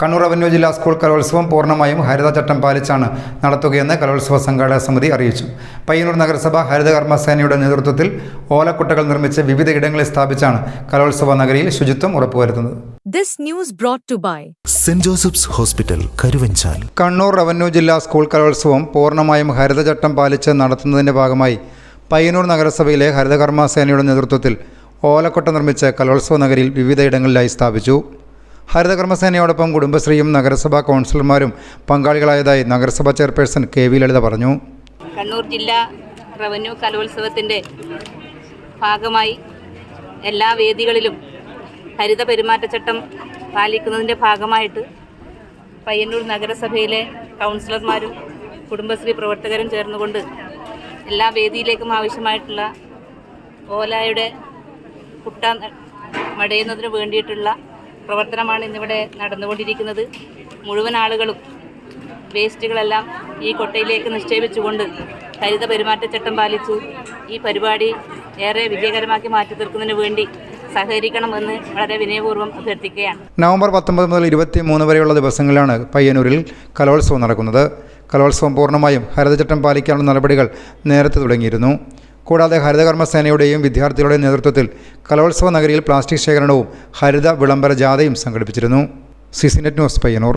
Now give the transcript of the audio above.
Kannur revenue ജില്ലാ school കലോത്സവം പൂർണമായും ഹരിത ചട്ടം പാലിച്ചാണ് നടത്തുകയെന്ന് കലോത്സവ സംഘാടക സമിതി അറിയിച്ചു പയ്യന്നൂർ നഗരസഭ ഹരിതകർമ്മസേനയുടെ നേതൃത്വത്തിൽ ഓലക്കുട്ടകൾ നിർമ്മിച്ച് വിവിധ ഇടങ്ങളിൽ സ്ഥാപിച്ചാണ് കലോത്സവ നഗരിയിൽ ശുചിത്വം ഉറപ്പുവരുത്തുന്നത് This news brought to by St. Joseph's Hospital, Karuvanchal Kannur revenue ജില്ലാ സ്കൂൾ കലോത്സവം പൂർണമായും ഹരിതചട്ടം പാലിച്ച് നടത്തുന്നതിന്റെ ഭാഗമായി പയ്യന്നൂർ നഗരസഭയിലെ ഹരിതകർമ്മ സേനയുടെ നേതൃത്വത്തിൽ ഓലക്കൊട്ട നിർമ്മിച്ച് കലോത്സവ നഗരിയിൽ വിവിധയിടങ്ങളിലായി സ്ഥാപിച്ചു. ഹരിതകർമ്മസേനയോടൊപ്പം കുടുംബശ്രീയും നഗരസഭാ കൗൺസിലർമാരും പങ്കാളികളായതായി നഗരസഭാ ചെയർപേഴ്സൺ കെ വി ലളിത പറഞ്ഞു. കണ്ണൂർ ജില്ലാ റവന്യൂ കലോത്സവത്തിന്റെ ഭാഗമായി എല്ലാ വേദികളിലും ഹരിത പെരുമാറ്റച്ചട്ടം പാലിക്കുന്നതിന്റെ ഭാഗമായിട്ട് പയ്യന്നൂർ നഗരസഭയിലെ കൗൺസിലർമാരും കുടുംബശ്രീ പ്രവർത്തകരും ചേർന്നുകൊണ്ട് എല്ലാ വേദിയിലേക്കും ആവശ്യമായിട്ടുള്ള ഓലായുടെ കുട്ട മടയുന്നതിന് വേണ്ടിയിട്ടുള്ള പ്രവർത്തനമാണ് ഇന്നിവിടെ നടന്നുകൊണ്ടിരിക്കുന്നത്. മുഴുവൻ ആളുകളും വേസ്റ്റുകളെല്ലാം ഈ കൊട്ടയിലേക്ക് നിക്ഷേപിച്ചുകൊണ്ട് ഹരിത പെരുമാറ്റച്ചട്ടം പാലിച്ചു ഈ പരിപാടി ഏറെ വിജയകരമാക്കി മാറ്റി തീർക്കുന്നതിന് വേണ്ടി സഹകരിക്കണമെന്ന് വളരെ വിനയപൂർവം അഭ്യർത്ഥിക്കുകയാണ്. നവംബർ പത്തൊമ്പത് മുതൽ ഇരുപത്തി മൂന്ന് വരെയുള്ള ദിവസങ്ങളിലാണ് പയ്യന്നൂരിൽ കലോത്സവം നടക്കുന്നത്. കലോത്സവം പൂർണമായും ഹരിതചട്ടം പാലിക്കാനുള്ള നടപടികൾ നേരത്തെ തുടങ്ങിയിരുന്നു. കൂടാതെ ഹരിതകർമ്മസേനയുടെയും വിദ്യാർത്ഥികളുടെയും നേതൃത്വത്തിൽ കലോത്സവ നഗരിയിൽ പ്ലാസ്റ്റിക് ശേഖരണവും ഹരിത വിളംബര ജാഥയും സംഘടിപ്പിച്ചിരുന്നു. സിസിനെറ്റ് news Payyanur